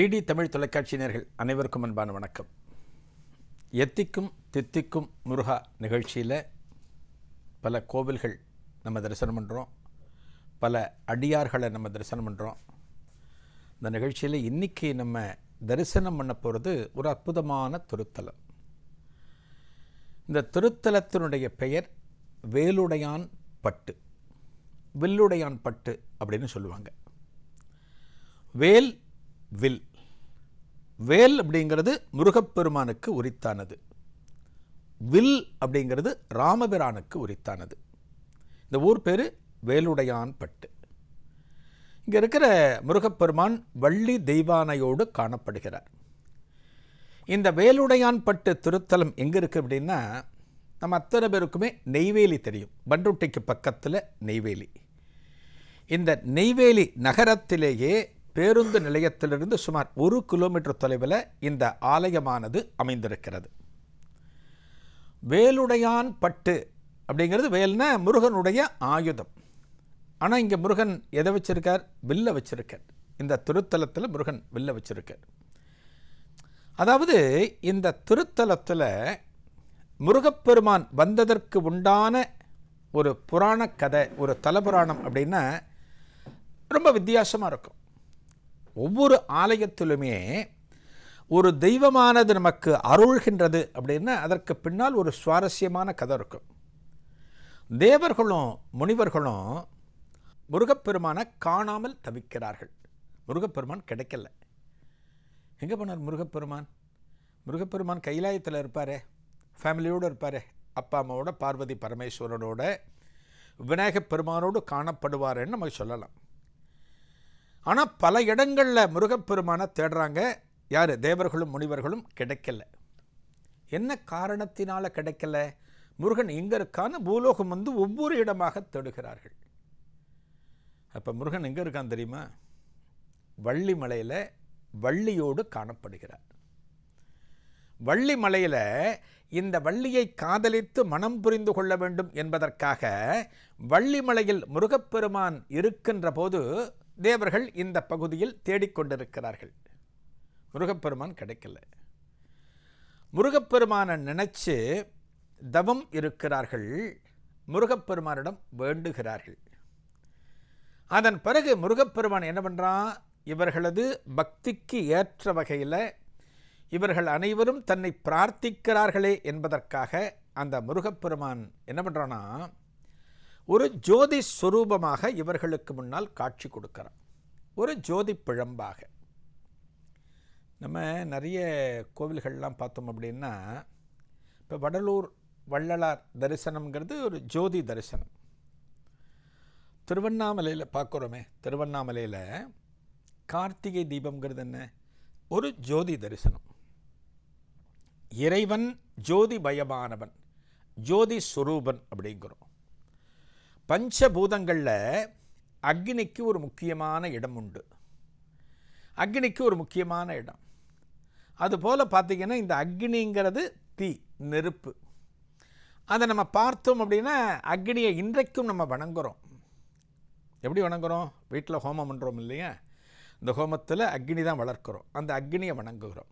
DD Tamil தொலைக்காட்சியினர்கள் அனைவருக்கும் அன்பான வணக்கம். எத்திக்கும் தித்திக்கும் முருகா நிகழ்ச்சியில் பல கோவில்கள் நம்ம தரிசனம் பண்ணுறோம் பல அடியார்களை நம்ம தரிசனம் பண்ணுறோம் இந்த நிகழ்ச்சியில் இன்றைக்கி நம்ம தரிசனம் பண்ண போகிறது ஒரு அற்புதமான திருத்தலம். இந்த திருத்தலத்தினுடைய பெயர் வேலுடையான் பட்டு. வில்லுடையான் பட்டு அப்படின்னு சொல்லுவாங்க. வேல் வில். வேல் அப்படிங்கிறது முருகப்பெருமானுக்கு உரித்தானது. வில் அப்படிங்கிறது ராமபிரானுக்கு உரித்தானது. இந்த ஊர் பேர் வேலுடையான் பட்டு. இங்கே இருக்கிற முருகப்பெருமான் வள்ளி தெய்வானையோடு காணப்படுகிறார். இந்த வேலுடையான் பட்டு திருத்தலம் எங்கே இருக்குது அப்படின்னா நம்ம அத்தனை பேருக்குமே நெய்வேலி தெரியும். பண்ருட்டிக்கு பக்கத்தில் நெய்வேலி. இந்த நெய்வேலி நகரத்திலேயே பேருந்து நிலையத்திலிருந்து சுமார் ஒரு கிலோமீட்டர் தொலைவில் இந்த ஆலயமானது அமைந்திருக்கிறது. வேலுடையான் பட்டு அப்படிங்கிறது வேல்னா முருகனுடைய ஆயுதம். ஆனால் இங்கே முருகன் எதை வச்சிருக்கார்? வில்ல வச்சிருக்கார். இந்த திருத்தலத்தில் முருகன் வில்ல வச்சிருக்கார். அதாவது இந்த திருத்தலத்தில் முருகப்பெருமான் வந்ததற்கு உண்டான ஒரு புராண கதை ஒரு தலபுராணம் அப்படின்னா ரொம்ப வித்தியாசமாக இருக்கும். ஒவ்வொரு ஆலயத்திலுமே ஒரு தெய்வமானது நமக்கு அருள்கின்றது அப்படின்னா அதற்கு பின்னால் ஒரு சுவாரஸ்யமான கதை இருக்கும். தேவர்களும் முனிவர்களும் முருகப்பெருமானை காணாமல் தவிக்கிறார்கள். முருகப்பெருமான் கிடைக்கல. எங்கே போனார் முருகப்பெருமான்? முருகப்பெருமான் கைலாயத்தில் இருப்பார் ஃபேமிலியோடு இருப்பார் அப்பா அம்மாவோட பார்வதி பரமேஸ்வரனோட விநாயகப் பெருமானோடு காணப்படுவார்ன்னு நம்ம சொல்லலாம். ஆனால் பல இடங்களில் முருகப்பெருமானை தேடுறாங்க. யார்? தேவர்களும் முனிவர்களும் கிடைக்கல. என்ன காரணத்தினால் கிடைக்கல? முருகன் எங்கே இருக்கான்னு பூலோகம் வந்து ஒவ்வொரு இடமாக தேடுகிறார்கள். அப்போ முருகன் எங்கே இருக்கான் தெரியுமா? வள்ளி மலையில் வள்ளியோடு காணப்படுகிறார். வள்ளி மலையில் இந்த வள்ளியை காதலித்து மனம் புரிந்து கொள்ள வேண்டும் என்பதற்காக வள்ளிமலையில் முருகப்பெருமான் இருக்கின்ற போது தேவர்கள் இந்த பகுதியில் தேடிக்கொண்டிருக்கிறார்கள். முருகப்பெருமான் கிடைக்கல. முருகப்பெருமானை நினைச்சு தவம் இருக்கிறார்கள். முருகப்பெருமானிடம் வேண்டுகிறார்கள். அதன் பிறகு முருகப்பெருமான் என்ன பண்ணுறான் இவர்களது பக்திக்கு ஏற்ற வகையில் இவர்கள் அனைவரும் தன்னை பிரார்த்திக்கிறார்களே என்பதற்காக அந்த முருகப்பெருமான் என்ன பண்ணுறான்னா ஒரு ஜோதி ஸ்வரூபமாக இவர்களுக்கு முன்னால் காட்சி கொடுக்குறான். ஒரு ஜோதி பிழம்பாக. நம்ம நிறைய கோவில்கள்லாம் பார்த்தோம் அப்படின்னா இப்போ வடலூர் வள்ளலார் தரிசனம்ங்கிறது ஒரு ஜோதி தரிசனம். திருவண்ணாமலையில் பார்க்குறோமே திருவண்ணாமலையில் கார்த்திகை தீபம்ங்கிறது என்ன? ஒரு ஜோதி தரிசனம். இறைவன் ஜோதி பயமானவன் ஜோதி சுரூபன் அப்படிங்கிறோம். பஞ்சபூதங்களில் அக்னிக்கு ஒரு முக்கியமான இடம் உண்டு. அக்னிக்கு ஒரு முக்கியமான இடம். அதுபோல் பார்த்திங்கன்னா இந்த அக்னிங்கிறது தீ நெருப்பு. அதை நம்ம பார்த்தோம் அப்படின்னா அக்னியை இன்றைக்கும் நம்ம வணங்குகிறோம் எப்படி வணங்குகிறோம் வீட்டில் ஹோமம் பண்ணுறோம் இல்லையா? இந்த ஹோமத்தில் அக்னி தான் வளர்க்குறோம். அந்த அக்னியை வணங்குகிறோம்.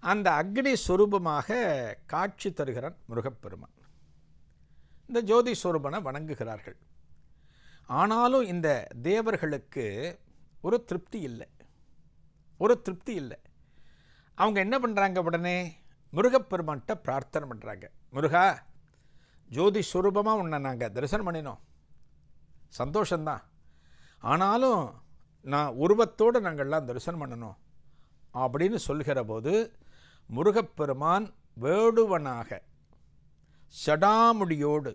அந்த அக்னி சுரூபமாக காட்சி தருகிறான் முருகப்பெருமான். இந்த ஜோதி சுரூபனை வணங்குகிறார்கள். ஆனாலும் இந்த தேவர்களுக்கு ஒரு திருப்தி இல்லை. ஒரு திருப்தி இல்லை. அவங்க என்ன பண்ணுறாங்க உடனே? முருகப்பெருமான்கிட்ட பிரார்த்தனை பண்ணுறாங்க முருகா ஜோதி சுரூபமாக உன்னை நாங்கள் தரிசனம் பண்ணினோம். சந்தோஷந்தான் ஆனாலும் நான் உருவத்தோடு நாங்கள்லாம் தரிசனம் பண்ணணும் அப்படின்னு சொல்கிற போது முருகப்பெருமான் வேடுவனாக சடாமுடியோடு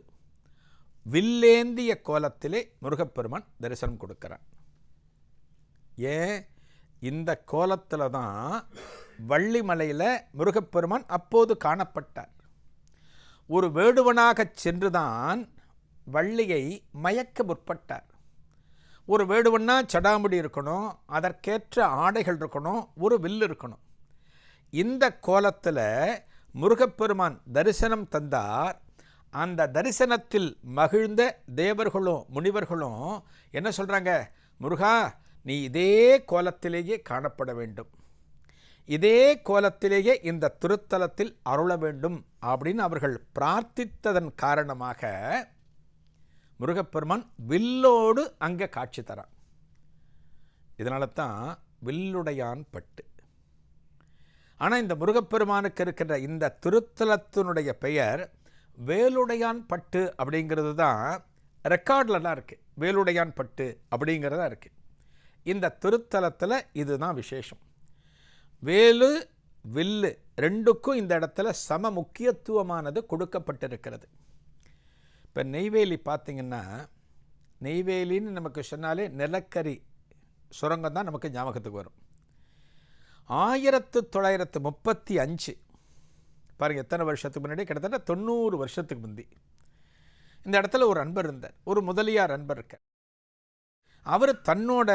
வில்லேந்திய கோலத்திலே முருகப்பெருமான் தரிசனம் கொடுக்கிறான் ஏன் இந்த கோலத்தில் தான் வள்ளிமலையில் முருகப்பெருமான் அப்போது காணப்பட்டார். ஒரு வேடுவனாக சென்றுதான் வள்ளியை மயக்க முற்பட்டார். ஒரு வேடுவன்னா சடாமுடி இருக்கணும் அதற்கேற்ற ஆடைகள் இருக்கணும் ஒரு வில் இருக்கணும். இந்த கோலத்தில் முருகப்பெருமான் தரிசனம் தந்தார். அந்த தரிசனத்தில் மகிழ்ந்த தேவர்களும் முனிவர்களும் என்ன சொல்கிறாங்க முருகா நீ இதே கோலத்திலேயே காணப்பட வேண்டும். இதே கோலத்திலேயே இந்த திருத்தலத்தில் அருள வேண்டும் அப்படின்னு அவர்கள் பிரார்த்தித்ததன் காரணமாக முருகப்பெருமான் வில்லோடு அங்கே காட்சி தரான். இதனால தான் வில்லுடையான் பட்டு. ஆனால் இந்த முருகப்பெருமானுக்கு இருக்கின்ற இந்த திருத்தலத்தினுடைய பெயர் வேலுடையான் பட்டு அப்படிங்கிறது தான் ரெக்கார்டில் இருக்குது வேலுடையான் பட்டு அப்படிங்கிறதா இருக்குது இந்த திருத்தலத்தில் இதுதான் விசேஷம். வேலு வில்லு ரெண்டுக்கும் இந்த இடத்துல சம முக்கியத்துவமானது கொடுக்கப்பட்டிருக்கிறது. இப்போ நெய்வேலி பார்த்திங்கன்னா நெய்வேலின்னு நமக்கு சொன்னாலே நிலக்கரி சுரங்கம் தான் நமக்கு ஞாபகத்துக்கு வரும். ஆயிரத்து தொள்ளாயிரத்து முப்பத்தி அஞ்சு. பாருங்கள் எத்தனை வருஷத்துக்கு முன்னாடி? கிட்டத்தட்ட தொண்ணூறு வருஷத்துக்கு முந்தி. இந்த இடத்துல ஒரு அன்பர் இருந்தார். ஒரு முதலியார் அன்பர் இருக்கார். அவர் தன்னோட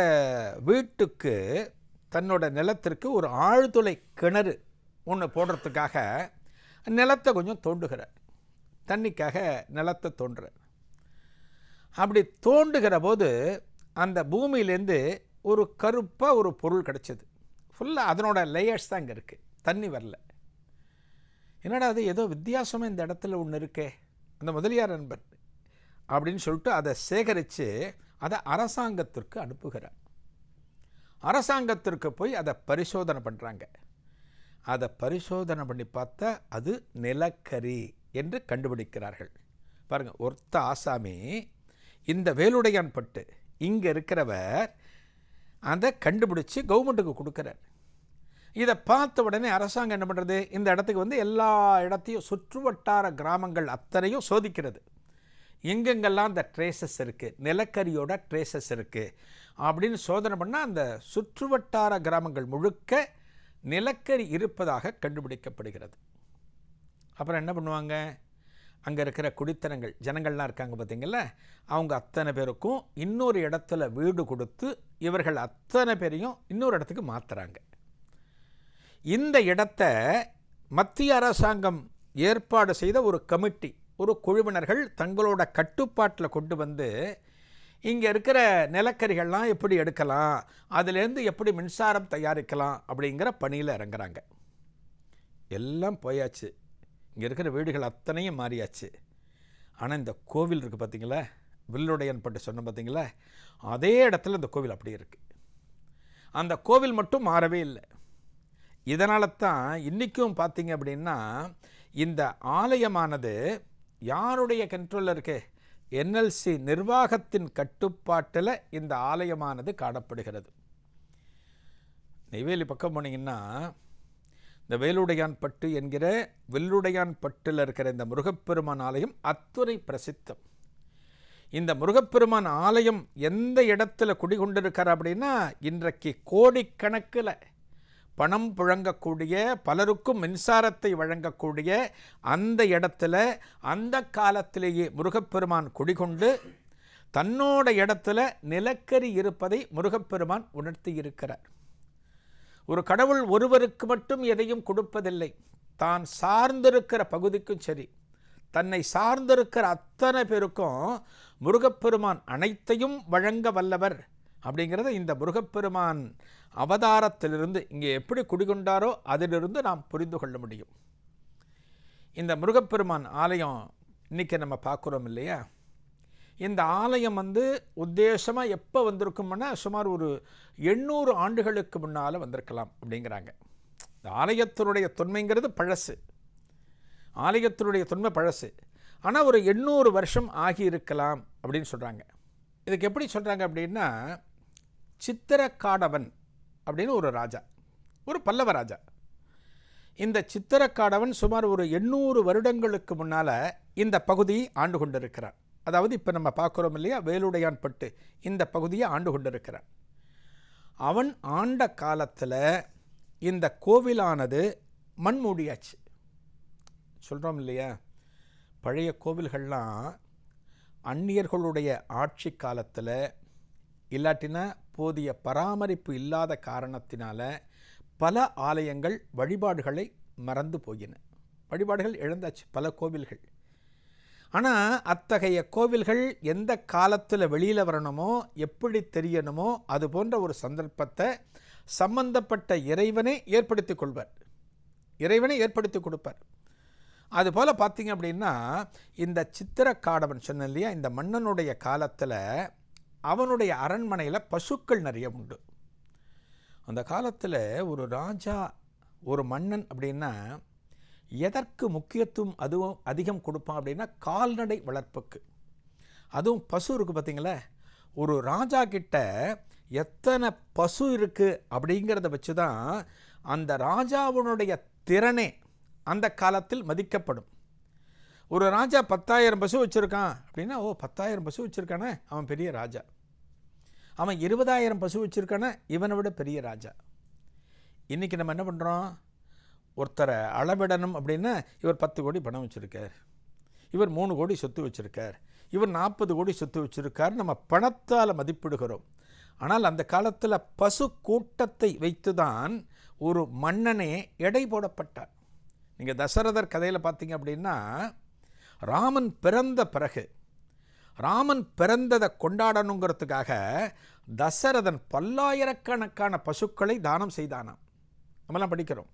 வீட்டுக்கு தன்னோட நிலத்திற்கு ஒரு ஆழ்துளை கிணறு ஒன்று போடுறதுக்காக நிலத்தை கொஞ்சம் தோண்டுகிறார். தண்ணிக்காக நிலத்தை தோன்றுறார் அப்படி தோண்டுகிற போது அந்த பூமியிலேருந்து ஒரு கருப்பாக ஒரு பொருள் கிடச்சிது. ஃபுல்லாக அதனோட லேயர்ஸ் தான் இங்கே இருக்குது தண்ணி வரல. என்னடா அது ஏதோ வித்தியாசமாக இந்த இடத்துல ஒன்று இருக்கே அந்த முதலியார் நண்பர் அப்படின்னு சொல்லிட்டு அதை சேகரித்து அதை அரசாங்கத்திற்கு அனுப்புகிறார். அரசாங்கத்திற்கு போய் அதை பரிசோதனை பண்ணுறாங்க அதை பரிசோதனை பண்ணி பார்த்தா அது நிலக்கரி என்று கண்டுபிடிக்கிறார்கள். பாருங்கள் ஒருத்த ஆசாமி இந்த வேலுடையான் பட்டு இங்கே இருக்கிறவர் அதை கண்டுபிடிச்சி கவர்மெண்ட்டுக்கு கொடுக்குறார். இதை பார்த்த உடனே அரசாங்கம் என்ன பண்ணுறது இந்த இடத்துக்கு வந்து எல்லா இடத்தையும் சுற்று வட்டார கிராமங்கள் அத்தனையும் சோதிக்கிறது. எங்கெங்கெல்லாம் அந்த ட்ரேசஸ் இருக்குது நிலக்கரியோட ட்ரேசஸ் இருக்குது அப்படின்னு சோதனை பண்ணால் அந்த சுற்றுவட்டார கிராமங்கள் முழுக்க நிலக்கரி இருப்பதாக கண்டுபிடிக்கப்படுகிறது. அப்புறம் என்ன பண்ணுவாங்க? அங்கே இருக்கிற குடித்தனங்கள் ஜனங்கள்லாம் இருக்காங்க பார்த்தீங்களா அவங்க அத்தனை பேருக்கும் இன்னொரு இடத்துல வீடு கொடுத்து இவர்கள் அத்தனை பேரையும் இன்னொரு இடத்துக்கு மாற்றுறாங்க இந்த இடத்த மத்திய அரசாங்கம் ஏற்பாடு செய்த ஒரு கமிட்டி ஒரு குழுவினர்கள் தங்களோட கட்டுப்பாட்டில் கொண்டு வந்து இங்கே இருக்கிற நிலக்கரிகள்லாம் எப்படி எடுக்கலாம் அதுலேருந்து எப்படி மின்சாரம் தயாரிக்கலாம் அப்படிங்கிற பணியில் இறங்குறாங்க. எல்லாம் போயாச்சு. இங்கே இருக்கிற வீடுகள் அத்தனையும் மாறியாச்சு. ஆனால் இந்த கோவில் இருக்குது பார்த்தீங்களா வில்லுடையன் பட்டு சொன்ன பார்த்தீங்களா அதே இடத்துல இந்த கோவில் அப்படியே இருக்குது அந்த கோவில் மட்டும் மாறவே இல்லை. இதனால தான் இன்றைக்கும் பார்த்தீங்க அப்படின்னா இந்த ஆலயமானது யாருடைய கண்ட்ரோலில் இருக்கு? என்எல்சி நிர்வாகத்தின் கட்டுப்பாட்டில் இந்த ஆலயமானது காணப்படுகிறது. நெய்வேலி பக்கம் போனீங்கன்னா இந்த வேலுடையான் பட்டு என்கிற வெள்ளுடையான் பட்டில் இருக்கிற இந்த முருகப்பெருமான் ஆலயம் அத்துறை பிரசித்தம். இந்த முருகப்பெருமான் ஆலயம் எந்த இடத்துல குடிகொண்டிருக்கார் அப்படின்னா இன்றைக்கு கோடிக்கணக்கில் பணம் புழங்கக்கூடிய பலருக்கும் மின்சாரத்தை வழங்கக்கூடிய அந்த இடத்துல அந்த காலத்திலேயே முருகப்பெருமான் குடிகொண்டு தன்னோட இடத்துல நிலக்கரி இருப்பதை முருகப்பெருமான் உணர்த்தி இருக்கிறார் ஒரு கடவுள் ஒருவருக்கு மட்டும் எதையும் கொடுப்பதில்லை. தான் சார்ந்திருக்கிற பகுதிக்கும் சரி தன்னை சார்ந்திருக்கிற அத்தனை பேருக்கும் முருகப்பெருமான் அனைத்தையும் வழங்க வல்லவர். அப்படிங்கிறத இந்த முருகப்பெருமான் அவதாரத்திலிருந்து இங்கே எப்படி குடிகொண்டாரோ அதிலிருந்து நாம் புரிந்து கொள்ள முடியும். இந்த முருகப்பெருமான் ஆலயம் இன்றைக்கி நம்ம பார்க்குறோம் இல்லையா? இந்த ஆலயம் வந்து உத்தேசமாக எப்போ வந்திருக்கும்னா சுமார் ஒரு எண்ணூறு ஆண்டுகளுக்கு முன்னால் வந்திருக்கலாம் அப்படிங்கிறாங்க. இந்த ஆலயத்தினுடைய தொன்மைங்கிறது பழசு. ஆலயத்தினுடைய தொன்மை பழசு. ஆனால் ஒரு எண்ணூறு வருஷம் ஆகியிருக்கலாம் அப்படின்னு சொல்கிறாங்க இதுக்கு எப்படி சொல்கிறாங்க அப்படின்னா சித்திரக்காடவன் அப்படின்னு ஒரு ராஜா ஒரு பல்லவ ராஜா. இந்த சித்திரக்காடவன் சுமார் ஒரு எண்ணூறு வருடங்களுக்கு முன்னால் இந்த பகுதியை ஆண்டு கொண்டிருக்கிறான் அதாவது இப்போ நம்ம பார்க்குறோம் இல்லையா வேலுடையான் பட்டு இந்த பகுதியை ஆண்டு கொண்டிருக்கிறான் அவன் ஆண்ட காலத்தில் இந்த கோவிலானது மண் மூடியாச்சு. சொல்கிறோம் இல்லையா பழைய கோவில்கள்லாம் அந்நியர்களுடைய ஆட்சி காலத்தில் இல்லாட்டினா போதிய பராமரிப்பு இல்லாத காரணத்தினால பல ஆலயங்கள் வழிபாடுகளை மறந்து போயின. வழிபாடுகள் இழந்தாச்சு பல கோவில்கள். ஆனால் அத்தகைய கோவில்கள் எந்த காலத்தில் வெளியில் வரணுமோ எப்படி தெரியணுமோ அது போன்ற ஒரு சந்தர்ப்பத்தை சம்பந்தப்பட்ட இறைவனே ஏற்படுத்தி கொள்வார். இறைவனை ஏற்படுத்தி கொடுப்பார். அதுபோல் பார்த்தீங்க அப்படின்னா இந்த சித்திர காடவன் சொன்ன இல்லையா இந்த மன்னனுடைய காலத்தில் அவனுடைய அரண்மனையில் பசுக்கள் நிறைய உண்டு. அந்த காலத்தில் ஒரு ராஜா ஒரு மன்னன் அப்படின்னா எதற்கு முக்கியத்துவம் அதுவும் அதிகம் கொடுப்பான் அப்படின்னா கால்நடை வளர்ப்புக்கு. அதுவும் பசு இருக்குது பார்த்தீங்களா ஒரு ராஜா கிட்ட எத்தனை பசு இருக்குது அப்படிங்கிறத வச்சு தான் அந்த ராஜாவினுடைய திறனே அந்த காலத்தில் மதிக்கப்படும். ஒரு ராஜா பத்தாயிரம் பசு வச்சுருக்கான் அப்படின்னா ஓ பத்தாயிரம் பசு வச்சுருக்கானே? அவன் பெரிய ராஜா. அவன் இருபதாயிரம் பசு வச்சுருக்கானே? இவனை விட பெரிய ராஜா. இன்றைக்கி நம்ம என்ன பண்ணுறோம் ஒருத்தரை அளவிடணும் அப்படின்னா இவர் பத்து கோடி பணம் வச்சுருக்கார். இவர் மூணு கோடி சொத்து வச்சுருக்கார். இவர் நாற்பது கோடி சொத்து வச்சுருக்கார். நம்ம பணத்தால் மதிப்பிடுகிறோம். ஆனால் அந்த காலத்தில் பசு கூட்டத்தை வைத்து தான் ஒரு மன்னனே எடை போடப்பட்டார் நீங்கள் தசரதர் கதையில் பார்த்தீங்க அப்படின்னா ராமன் பிறந்த பிறகு ராமன் பிறந்ததை கொண்டாடணுங்கிறதுக்காக தசரதன் பல்லாயிரக்கணக்கான பசுக்களை தானம் செய்தானாம். நம்மலாம் படிக்கிறோம்.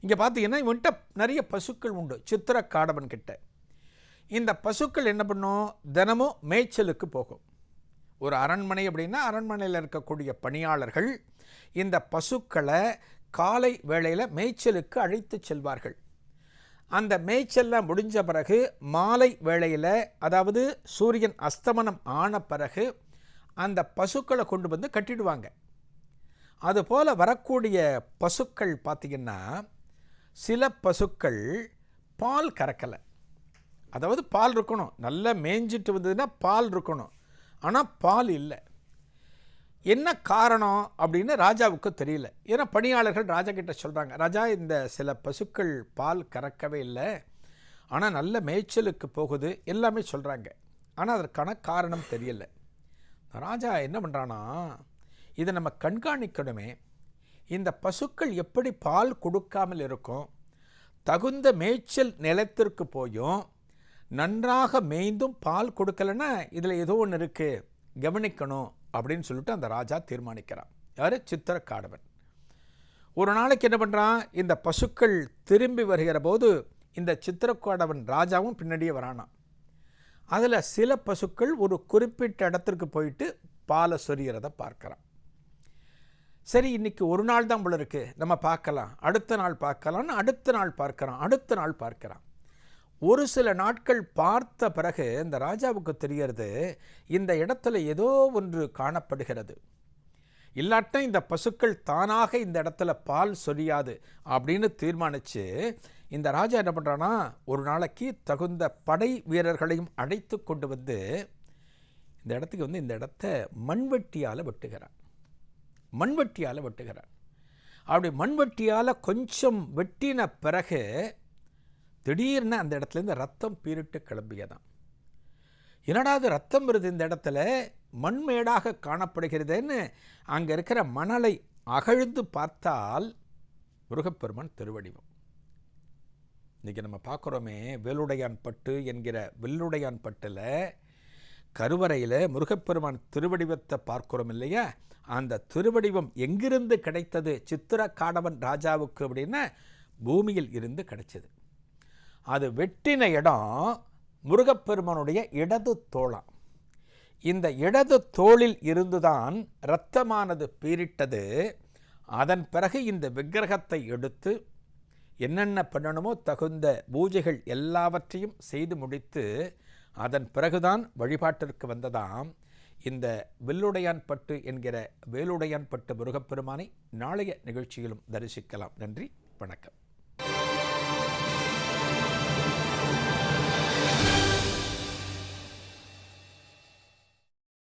இங்கே பார்த்தீங்கன்னா இவன்கிட்ட நிறைய பசுக்கள் உண்டு சித்திரக்காடவன் கிட்ட. இந்த பசுக்கள் என்ன பண்ணும்? தினமும் மேய்ச்சலுக்கு போகும். ஒரு அரண்மனை அப்படின்னா அரண்மனையில் இருக்கக்கூடிய பணியாளர்கள் இந்த பசுக்களை காலை வேளையில் மேய்ச்சலுக்கு அழைத்து செல்வார்கள். அந்த மேய்ச்சல்லாம் முடிஞ்ச பிறகு மாலை வேளையில் அதாவது சூரியன் அஸ்தமனம் ஆன பிறகு அந்த பசுக்களை கொண்டு வந்து கட்டிடுவாங்க. அதுபோல் வரக்கூடிய பசுக்கள் பார்த்திங்கன்னா சில பசுக்கள் பால் கறக்கலை. அதாவது பால் இருக்கணும். நல்லா மேய்ஞ்சிட்டு வந்ததுன்னா பால் இருக்கணும். ஆனால் பால் இல்லை. என்ன காரணம் அப்படின்னு ராஜாவுக்கு தெரியல. ஏன்னா பணியாளர்கள் ராஜா கிட்ட சொல்கிறாங்க ராஜா இந்த சில பசுக்கள் பால் கறக்கவே இல்லை. ஆனால் நல்ல மேய்ச்சலுக்கு போகுது எல்லாமே சொல்கிறாங்க ஆனால் அதற்கான காரணம் தெரியல. ராஜா என்ன பண்ணுறான்னா இதை நம்ம கண்காணிக்கணுமே. இந்த பசுக்கள் எப்படி பால் கொடுக்காமல் இருக்கும் தகுந்த மேய்ச்சல் நிலத்திற்கு போயும் நன்றாக மேய்ந்தும் பால் கொடுக்கலன்னா இதில் ஏதோ ஒன்று இருக்குது கவனிக்கணும். அப்படின்னு சொல்லிட்டு அந்த ராஜா தீர்மானிக்கிறான். யார்? சித்திரக்காடவன். ஒரு நாளைக்கு என்ன பண்ணுறான் இந்த பசுக்கள் திரும்பி வருகிற போது இந்த சித்திரக்காடவன் ராஜாவும் பின்னாடியே வரானான் அதில் சில பசுக்கள் ஒரு குறிப்பிட்ட இடத்திற்கு போயிட்டு பாலை சொரிகிறத பார்க்குறான். சரி இன்னைக்கு ஒரு நாள் தான் போல இருக்குது நம்ம பார்க்கலாம். அடுத்த நாள் பார்க்கலாம்னு அடுத்த நாள் பார்க்குறான். அடுத்த நாள் பார்க்குறான். ஒரு சில நாட்கள் பார்த்த பிறகு இந்த ராஜாவுக்கு தெரியறது இந்த இடத்துல ஏதோ ஒன்று காணப்படுகிறது. இல்லாட்டும் இந்த பசுக்கள் தானாக இந்த இடத்துல பால் சொரியாது அப்படின்னு தீர்மானித்து இந்த ராஜா என்ன பண்ணுறான்னா ஒரு நாளைக்கு தகுந்த படை வீரர்களையும் அழைத்து கொண்டு வந்து இந்த இடத்துக்கு வந்து இந்த இடத்த மண்வெட்டியால் வெட்டுகிறான் மண்வெட்டியால் வெட்டுகிறான் அப்படி மண்வெட்டியால் கொஞ்சம் வெட்டின பிறகு திடீர்னு அந்த இடத்துலேருந்து ரத்தம் பீரிட்டு கிளம்பியதான் என்னடா அது ரத்தம் வருது இந்த இடத்துல? மண்மேடாக காணப்படுகிறதுன்னு அங்கே இருக்கிற மணலை அகழ்ந்து பார்த்தால் முருகப்பெருமான் திருவடிவம். இன்றைக்கி நம்ம பார்க்குறோமே வேலுடையான் பட்டு என்கிற வெள்ளுடையான் பட்டில் கருவறையில் முருகப்பெருமான் திருவடிவத்தை பார்க்குறோம் இல்லையா? அந்த திருவடிவம் எங்கிருந்து கிடைத்தது? சித்திர காடவன் ராஜாவுக்கு அப்படின்னா பூமியில் இருந்து கிடைச்சது. அது வெட்டின இடம் முருகப்பெருமானுடைய இடது தோளாம். இந்த இடது தோளில் இருந்துதான் இரத்தமானது பீரிட்டது அதன் பிறகு இந்த விக்கிரகத்தை எடுத்து என்னென்ன பண்ணணுமோ தகுந்த பூஜைகள் எல்லாவற்றையும் செய்து முடித்து அதன் பிறகுதான் வழிபாட்டிற்கு வந்ததாம். இந்த வில்லுடையான் பட்டு என்கிற வேலுடையான் பட்டு முருகப்பெருமானை நாளைய நிகழ்ச்சியிலும் தரிசிக்கலாம். நன்றி வணக்கம்.